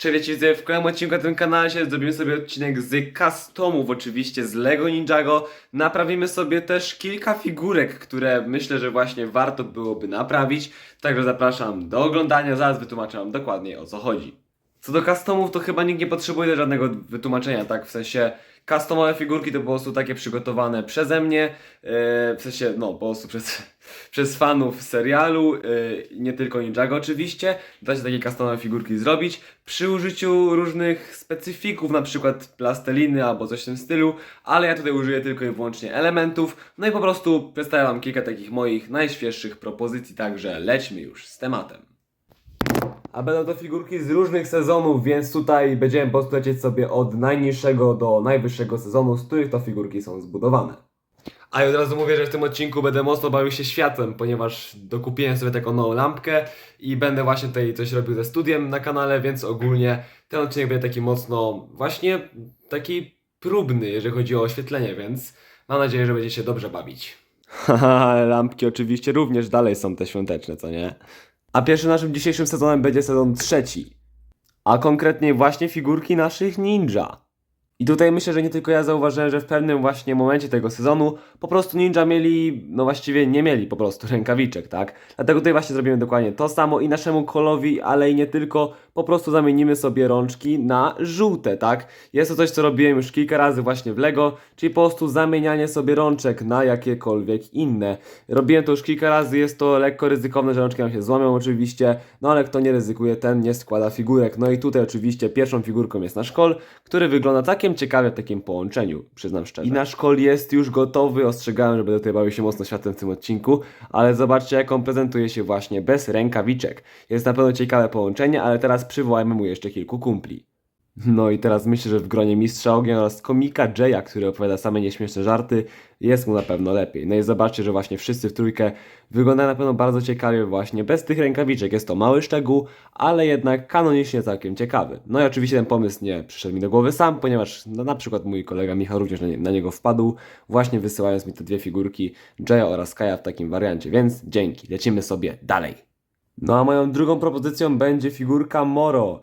Cześć, wiecie, w kolejnym odcinku na tym kanale zrobimy sobie odcinek z customów, oczywiście z Lego Ninjago. Naprawimy sobie też kilka figurek, które myślę, że właśnie warto byłoby naprawić. Także zapraszam do oglądania, zaraz wytłumaczę wam dokładnie o co chodzi. Co do customów, to chyba nikt nie potrzebuje żadnego wytłumaczenia, tak? W sensie customowe figurki to po prostu takie przygotowane przeze mnie, yy, w sensie, no, po prostu przez, przez fanów serialu, yy, nie tylko Ninjago oczywiście. Da się takie customowe figurki zrobić przy użyciu różnych specyfików, na przykład plasteliny albo coś w tym stylu, ale ja tutaj użyję tylko i wyłącznie elementów. No i po prostu przedstawiam wam kilka takich moich najświeższych propozycji, także lećmy już z tematem. A będą to figurki z różnych sezonów, więc tutaj będziemy po sobie od najniższego do najwyższego sezonu, z których to figurki są zbudowane. A ja od razu mówię, że w tym odcinku będę mocno bawił się światłem, ponieważ dokupiłem sobie taką nową lampkę i będę właśnie tutaj coś robił ze studiem na kanale, więc ogólnie ten odcinek będzie taki mocno właśnie taki próbny, jeżeli chodzi o oświetlenie, więc mam nadzieję, że będziecie się dobrze bawić. Haha, lampki oczywiście również dalej są te świąteczne, co nie? A pierwszym naszym dzisiejszym sezonem będzie sezon trzeci. A konkretnie właśnie figurki naszych ninja. I tutaj myślę, że nie tylko ja zauważyłem, że w pewnym właśnie momencie tego sezonu po prostu ninja mieli, no właściwie nie mieli po prostu rękawiczek, tak? Dlatego tutaj właśnie zrobimy dokładnie to samo i naszemu kolowi, ale i nie tylko, po prostu zamienimy sobie rączki na żółte, tak? Jest to coś, co robiłem już kilka razy właśnie w Lego, czyli po prostu zamienianie sobie rączek na jakiekolwiek inne. Robiłem to już kilka razy, jest to lekko ryzykowne, że rączki nam się złamią oczywiście, no ale kto nie ryzykuje, ten nie składa figurek. No i tutaj oczywiście pierwszą figurką jest nasz kol, który wygląda całkiem ciekawie w takim połączeniu, przyznam szczerze. I nasz kol jest już gotowy, ostrzegałem, że będę tutaj bawił się mocno światem w tym odcinku, ale zobaczcie jak on prezentuje się właśnie bez rękawiczek. Jest na pewno ciekawe połączenie, ale teraz przywołajmy mu jeszcze kilku kumpli. No i teraz myślę, że w gronie Mistrza Ognia oraz komika Jaya, który opowiada same nieśmieszne żarty, jest mu na pewno lepiej. No i zobaczcie, że właśnie wszyscy w trójkę wyglądają na pewno bardzo ciekawie właśnie bez tych rękawiczek. Jest to mały szczegół, ale jednak kanonicznie całkiem ciekawy. No i oczywiście ten pomysł nie przyszedł mi do głowy sam, ponieważ no, na przykład mój kolega Michał również na, nie, na niego wpadł, właśnie wysyłając mi te dwie figurki Jaya oraz Kaja w takim wariancie, więc dzięki, lecimy sobie dalej. No a moją drugą propozycją będzie figurka Moro.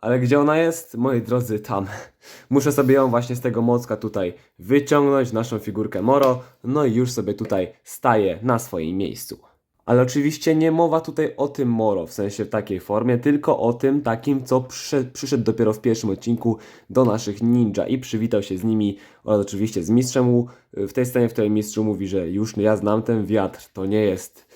Ale gdzie ona jest? Moi drodzy, tam. Muszę sobie ją właśnie z tego mocka tutaj wyciągnąć, naszą figurkę Moro, no i już sobie tutaj staję na swoim miejscu. Ale oczywiście nie mowa tutaj o tym Moro, w sensie w takiej formie, tylko o tym takim, co przyszedł, dopiero w pierwszym odcinku do naszych ninja i przywitał się z nimi oraz oczywiście z mistrzem. W tej scenie, w której mistrz Wu mówi, że już ja znam ten wiatr, to nie jest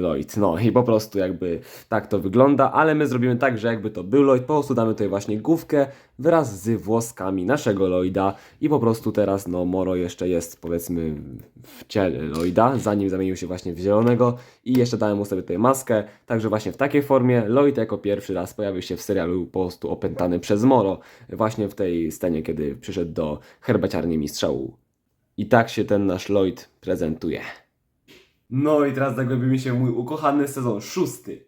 Lloyd. No i po prostu jakby tak to wygląda, ale my zrobimy tak, że jakby to był Lloyd, po prostu damy tutaj właśnie główkę wraz z włoskami naszego Lloyda i po prostu teraz no Moro jeszcze jest powiedzmy w ciele Lloyda, zanim zamienił się właśnie w zielonego i jeszcze dałem mu sobie tutaj maskę, także właśnie w takiej formie Lloyd jako pierwszy raz pojawił się w serialu po prostu opętany przez Moro, właśnie w tej scenie, kiedy przyszedł do herbaciarni mistrzału. I tak się ten nasz Lloyd prezentuje. No i teraz zagłębimy się w mój ukochany sezon szósty.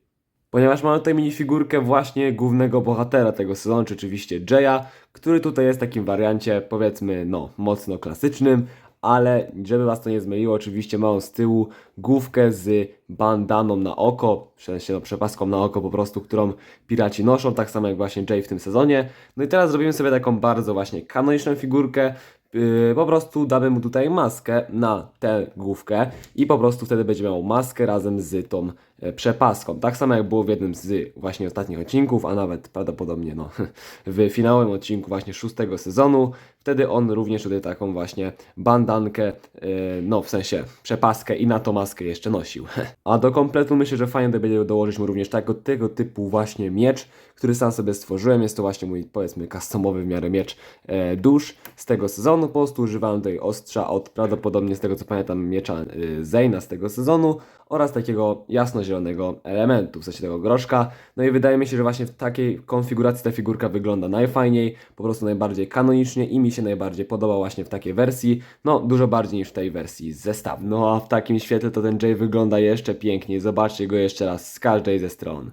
Ponieważ mamy tutaj minifigurkę właśnie głównego bohatera tego sezonu, czy oczywiście Jaya, który tutaj jest w takim wariancie, powiedzmy, no, mocno klasycznym, ale żeby was to nie zmyliło, oczywiście mam z tyłu główkę z bandaną na oko, w sensie no, przepaską na oko po prostu, którą piraci noszą, tak samo jak właśnie Jay w tym sezonie. No i teraz zrobimy sobie taką bardzo właśnie kanoniczną figurkę, Yy, po prostu damy mu tutaj maskę na tę główkę i po prostu wtedy będzie miał maskę razem z tą przepaską. Tak samo jak było w jednym z właśnie ostatnich odcinków, a nawet prawdopodobnie no, w finałowym odcinku właśnie szóstego sezonu. Wtedy on również tutaj taką właśnie bandankę, yy, no w sensie przepaskę i na tą maskę jeszcze nosił. A do kompletu myślę, że fajnie będzie dołożyć mu również tego, tego typu właśnie miecz, który sam sobie stworzyłem. Jest to właśnie mój powiedzmy customowy w miarę miecz e, dusz z tego sezonu. Po prostu używałem tutaj ostrza od prawdopodobnie z tego co pamiętam miecza y, Zeyna z tego sezonu oraz takiego jasnozielonego elementu, w sensie tego groszka. No i wydaje mi się, że właśnie w takiej konfiguracji ta figurka wygląda najfajniej, po prostu najbardziej kanonicznie i mi się najbardziej podoba właśnie w takiej wersji, no dużo bardziej niż w tej wersji z zestawu. No a w takim świetle to ten Jay wygląda jeszcze piękniej, zobaczcie go jeszcze raz z każdej ze stron.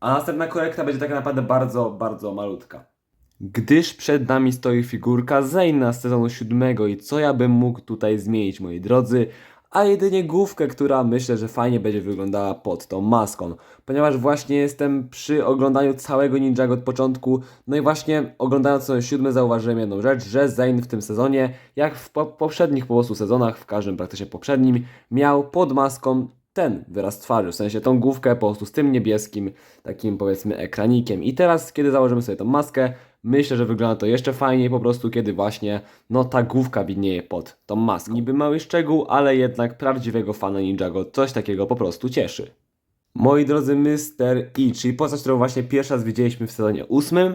A następna korekta będzie tak naprawdę bardzo, bardzo malutka. Gdyż przed nami stoi figurka Zeyna z sezonu siódmego i co ja bym mógł tutaj zmienić, moi drodzy? a jedynie główkę, która myślę, że fajnie będzie wyglądała pod tą maską. Ponieważ właśnie jestem przy oglądaniu całego Ninjago od początku, no i właśnie oglądając ten siódmy zauważyłem jedną rzecz, że Zane w tym sezonie, jak w po poprzednich po prostu sezonach, w każdym praktycznie poprzednim, miał pod maską ten wyraz twarzy, w sensie tą główkę po prostu z tym niebieskim, takim powiedzmy ekranikiem. I teraz, kiedy założymy sobie tą maskę, myślę, że wygląda to jeszcze fajniej po prostu, kiedy właśnie, no ta główka widnieje pod tą maską. Niby mały szczegół, ale jednak prawdziwego fana Ninjago coś takiego po prostu cieszy. Moi drodzy, Mr. E, czyli postać, którą właśnie pierwszy raz widzieliśmy w sezonie ósmym,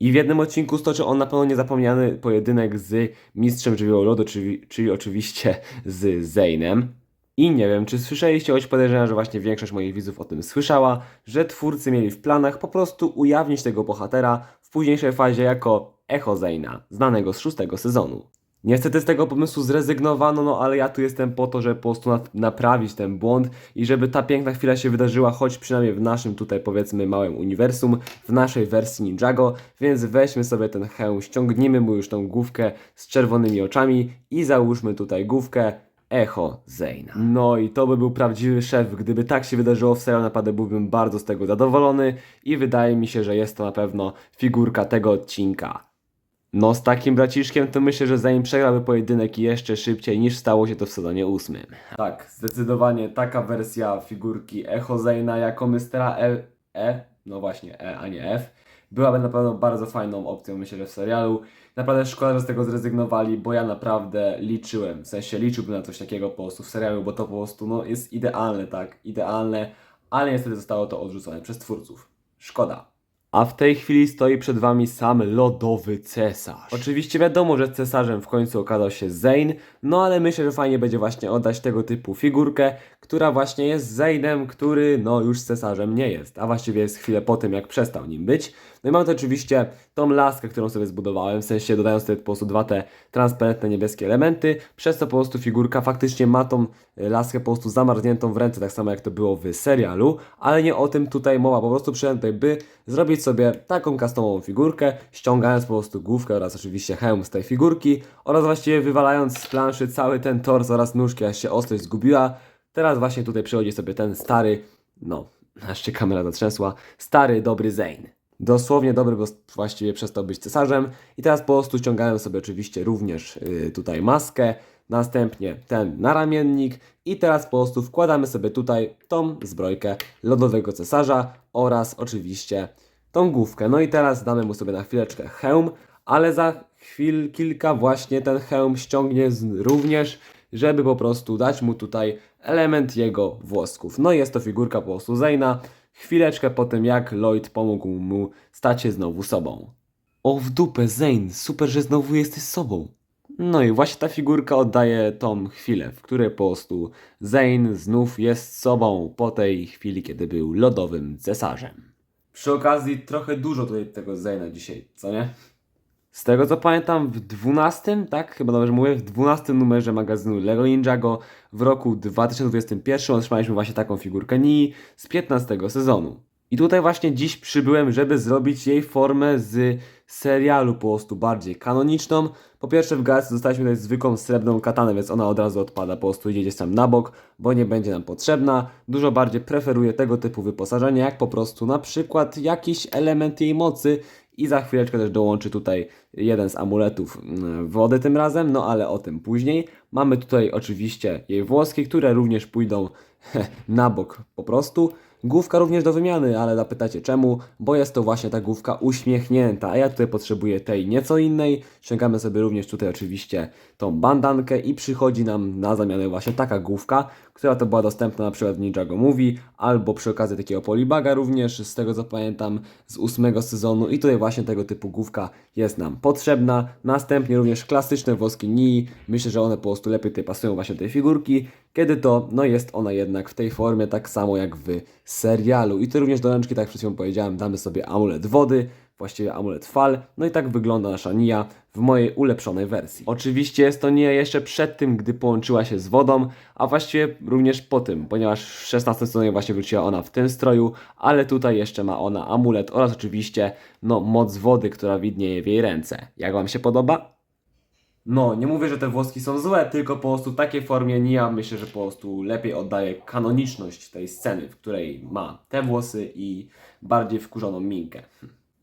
i w jednym odcinku stoczył on na pewno niezapomniany pojedynek z mistrzem żywiołu lodu, czyli, czyli oczywiście z Zainem. I nie wiem, czy słyszeliście, choć podejrzewam, że właśnie większość moich widzów o tym słyszała, że twórcy mieli w planach po prostu ujawnić tego bohatera w późniejszej fazie jako Echo Zaina, znanego z szóstego sezonu. Niestety z tego pomysłu zrezygnowano, no ale ja tu jestem po to, żeby po prostu naprawić ten błąd i żeby ta piękna chwila się wydarzyła, choć przynajmniej w naszym tutaj powiedzmy małym uniwersum, w naszej wersji Ninjago, więc weźmy sobie ten hełm, ściągnijmy mu już tą główkę z czerwonymi oczami i załóżmy tutaj główkę Echo Zayna. No i to by był prawdziwy szef. Gdyby tak się wydarzyło w serialu naprawdę byłbym bardzo z tego zadowolony i wydaje mi się, że jest to na pewno figurka tego odcinka. No z takim braciszkiem to myślę, że zanim przegrałby pojedynek jeszcze szybciej niż stało się to w sezonie ósmym. Tak, zdecydowanie taka wersja figurki Echo Zayna jako Mystera E, e, no właśnie E, a nie F, byłaby na pewno bardzo fajną opcją myślę, że w serialu. Naprawdę szkoda, że z tego zrezygnowali, bo ja naprawdę liczyłem, w sensie liczyłbym na coś takiego po prostu w serialu, bo to po prostu no, jest idealne, tak, idealne, ale niestety zostało to odrzucone przez twórców. Szkoda. A w tej chwili stoi przed wami sam lodowy cesarz. Oczywiście wiadomo, że cesarzem w końcu okazał się Zane, no ale myślę, że fajnie będzie właśnie oddać tego typu figurkę, która właśnie jest Zane'em, który no już cesarzem nie jest, a właściwie jest chwilę po tym, jak przestał nim być. No i mam tu oczywiście tą laskę, którą sobie zbudowałem, w sensie dodając sobie po prostu dwa te transparentne niebieskie elementy, przez co po prostu figurka faktycznie ma tą y, laskę po prostu zamarzniętą w ręce, tak samo jak to było w serialu, ale nie o tym tutaj mowa, po prostu przyjąłem tutaj, by zrobić sobie taką customową figurkę, ściągając po prostu główkę oraz oczywiście hełm z tej figurki oraz właściwie wywalając z planszy cały ten tors oraz nóżki, aż się ostrość zgubiła. Teraz właśnie tutaj przychodzi sobie ten stary, no, aż się kamera zatrzęsła, stary, dobry Zane. Dosłownie dobry, bo właściwie przestał być cesarzem. I teraz po prostu ściągałem sobie oczywiście również y, tutaj maskę, następnie ten naramiennik i teraz po prostu wkładamy sobie tutaj tą zbrojkę lodowego cesarza oraz oczywiście tą główkę. No i teraz damy mu sobie na chwileczkę hełm, ale za chwil kilka właśnie ten hełm ściągnie również, żeby po prostu dać mu tutaj element jego włosków. No i jest to figurka po prostu Zayna, chwileczkę po tym jak Lloyd pomógł mu stać się znowu sobą. O w dupę, Zane, super, że znowu jesteś sobą. No i właśnie ta figurka oddaje tą chwilę, w której po prostu Zane znów jest sobą po tej chwili, kiedy był lodowym cesarzem. Przy okazji trochę dużo tutaj tego Zane'a dzisiaj, co nie? Z tego co pamiętam, w 12, tak? Chyba dobrze mówię, w 12 numerze magazynu Lego Ninjago w roku 2021 otrzymaliśmy właśnie taką figurkę Nii z 15 sezonu. I tutaj właśnie dziś przybyłem, żeby zrobić jej formę z serialu po prostu bardziej kanoniczną. Po pierwsze w Galaxy dostaliśmy tutaj zwykłą srebrną katanę, więc ona od razu odpada, po prostu idzie gdzieś tam na bok, bo nie będzie nam potrzebna. Dużo bardziej preferuję tego typu wyposażenie, jak po prostu na przykład jakiś element jej mocy i za chwileczkę też dołączy tutaj jeden z amuletów mm, wody tym razem, no ale o tym później. Mamy tutaj oczywiście jej włoski, które również pójdą na bok po prostu. Główka również do wymiany, ale zapytacie czemu? Bo jest to właśnie ta główka uśmiechnięta, a ja tutaj potrzebuję tej nieco innej. Ściągamy sobie również tutaj oczywiście tą bandankę i przychodzi nam na zamianę właśnie taka główka, która to była dostępna na przykład w Ninjago Movie, albo przy okazji takiego polibaga również, z tego co pamiętam, z ósmego sezonu i tutaj właśnie tego typu główka jest nam potrzebna. Następnie również klasyczne włoski Nii, myślę, że one po prostu lepiej tutaj pasują właśnie do tej figurki, kiedy to no jest ona jednak w tej formie tak samo jak w serialu. I tu również do ręczki, tak jak przed chwilą powiedziałem, damy sobie amulet wody, właściwie amulet fal. No i tak wygląda nasza Nia w mojej ulepszonej wersji. Oczywiście jest to Nia jeszcze przed tym, gdy połączyła się z wodą, a właściwie również po tym, ponieważ w 16 sezonie właśnie wróciła ona w tym stroju, ale tutaj jeszcze ma ona amulet oraz oczywiście no moc wody, która widnieje w jej ręce. Jak Wam się podoba? No, nie mówię, że te włoski są złe, tylko po prostu w takiej formie Nia myślę, że po prostu lepiej oddaje kanoniczność tej sceny, w której ma te włosy i bardziej wkurzoną minkę.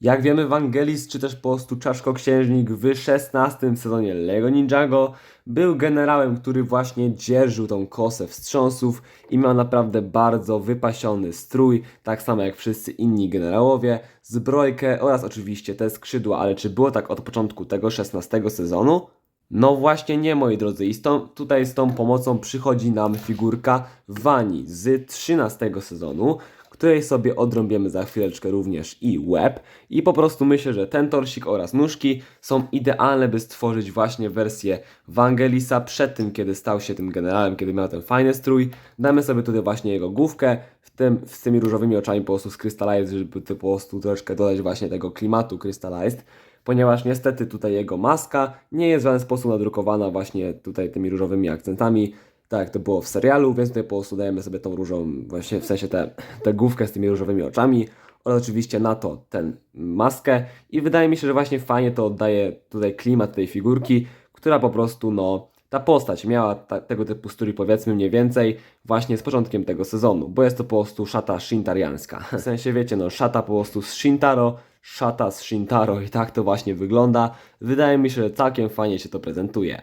Jak wiemy, Wangelis, czy też po prostu Czaszko-Księżnik w 16 sezonie Lego Ninjago był generałem, który właśnie dzierżył tą kosę wstrząsów i miał naprawdę bardzo wypasiony strój, tak samo jak wszyscy inni generałowie, zbrojkę oraz oczywiście te skrzydła, ale czy było tak od początku tego 16 sezonu? No właśnie nie, moi drodzy. I z tutaj z tą pomocą przychodzi nam figurka Wani z 13 sezonu, której sobie odrąbiemy za chwileczkę również i łeb. I po prostu myślę, że ten torsik oraz nóżki są idealne, by stworzyć właśnie wersję Wangelisa przed tym, kiedy stał się tym generałem, kiedy miał ten fajny strój. Damy sobie tutaj właśnie jego główkę, w tym, z tymi różowymi oczami po prostu z Crystallized, żeby po prostu troszeczkę dodać właśnie tego klimatu Crystallized ponieważ niestety tutaj jego maska nie jest w żaden sposób nadrukowana właśnie tutaj tymi różowymi akcentami, tak jak to było w serialu, więc tutaj po prostu dajemy sobie tą różą, właśnie w sensie tę te, główkę z tymi różowymi oczami oraz oczywiście na to ten maskę i wydaje mi się, że właśnie fajnie to oddaje tutaj klimat tej figurki, która po prostu no ta postać miała ta, tego typu strój powiedzmy mniej więcej właśnie z początkiem tego sezonu, bo jest to po prostu szata shintariańska. W sensie wiecie, no szata po prostu z Shintaro, szata z Shintaro i tak to właśnie wygląda. Wydaje mi się, że całkiem fajnie się to prezentuje.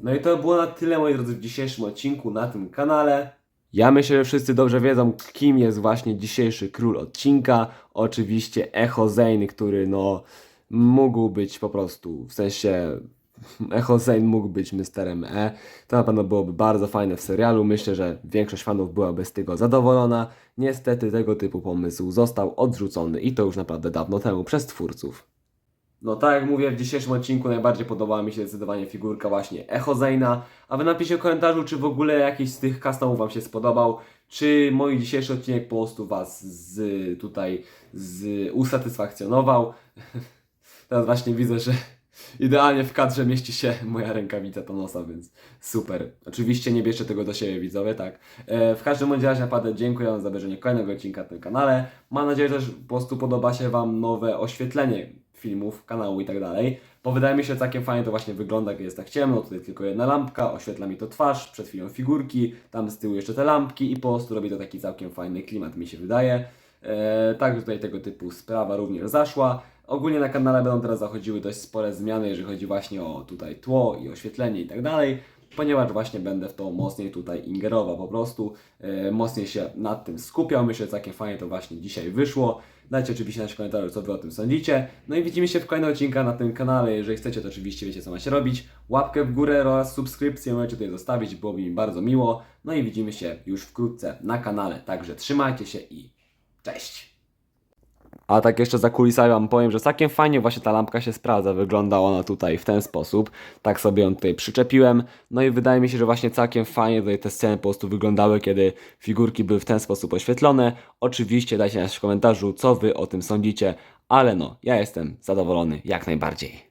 No i to było na tyle moi drodzy w dzisiejszym odcinku na tym kanale. Ja myślę, że wszyscy dobrze wiedzą, kim jest właśnie dzisiejszy król odcinka. Oczywiście Echo Zane, który no mógł być po prostu, w sensie Echo Zane mógł być Misterem E. To na pewno byłoby bardzo fajne w serialu. Myślę, że większość fanów byłaby z tego zadowolona. Niestety tego typu pomysł został odrzucony i to już naprawdę dawno temu przez twórców. No tak jak mówię, w dzisiejszym odcinku najbardziej podobała mi się zdecydowanie figurka właśnie Echo Zane'a. A wy napiszcie w komentarzu, czy w ogóle jakiś z tych customów wam się spodobał, czy mój dzisiejszy odcinek po prostu was z tutaj z usatysfakcjonował. Teraz właśnie widzę, że idealnie w kadrze mieści się moja rękawica to nosa, więc super. Oczywiście nie bierzcie tego do siebie widzowie, tak. E, w każdym bądź razie naprawdę dziękuję za obejrzenie kolejnego odcinka na tym kanale. Mam nadzieję, że po prostu podoba się wam nowe oświetlenie filmów, kanału i tak dalej. Bo wydaje mi się, że całkiem fajnie to właśnie wygląda, kiedy jest tak ciemno. Tutaj tylko jedna lampka, oświetla mi to twarz, przed chwilą figurki, tam z tyłu jeszcze te lampki i po prostu robi to taki całkiem fajny klimat, mi się wydaje. Eee, także tutaj tego typu sprawa również zaszła. Ogólnie na kanale będą teraz zachodziły dość spore zmiany, jeżeli chodzi właśnie o tutaj tło i oświetlenie i tak dalej, ponieważ właśnie będę w to mocniej tutaj ingerował po prostu, e, mocniej się nad tym skupiał. Myślę, że całkiem fajnie to właśnie dzisiaj wyszło. Dajcie oczywiście nasz komentarz, co Wy o tym sądzicie. No i widzimy się w kolejnym odcinku na tym kanale. Jeżeli chcecie, to oczywiście wiecie, co macie robić. Łapkę w górę oraz subskrypcję możecie tutaj zostawić, byłoby mi bardzo miło. No i widzimy się już wkrótce na kanale. Także trzymajcie się i cześć! A tak jeszcze za kulisami wam powiem, że całkiem fajnie właśnie ta lampka się sprawdza. Wygląda ona tutaj w ten sposób. Tak sobie ją tutaj przyczepiłem. No i wydaje mi się, że właśnie całkiem fajnie tutaj te sceny po prostu wyglądały, kiedy figurki były w ten sposób oświetlone. Oczywiście dajcie znać w komentarzu, co wy o tym sądzicie. Ale no, ja jestem zadowolony jak najbardziej.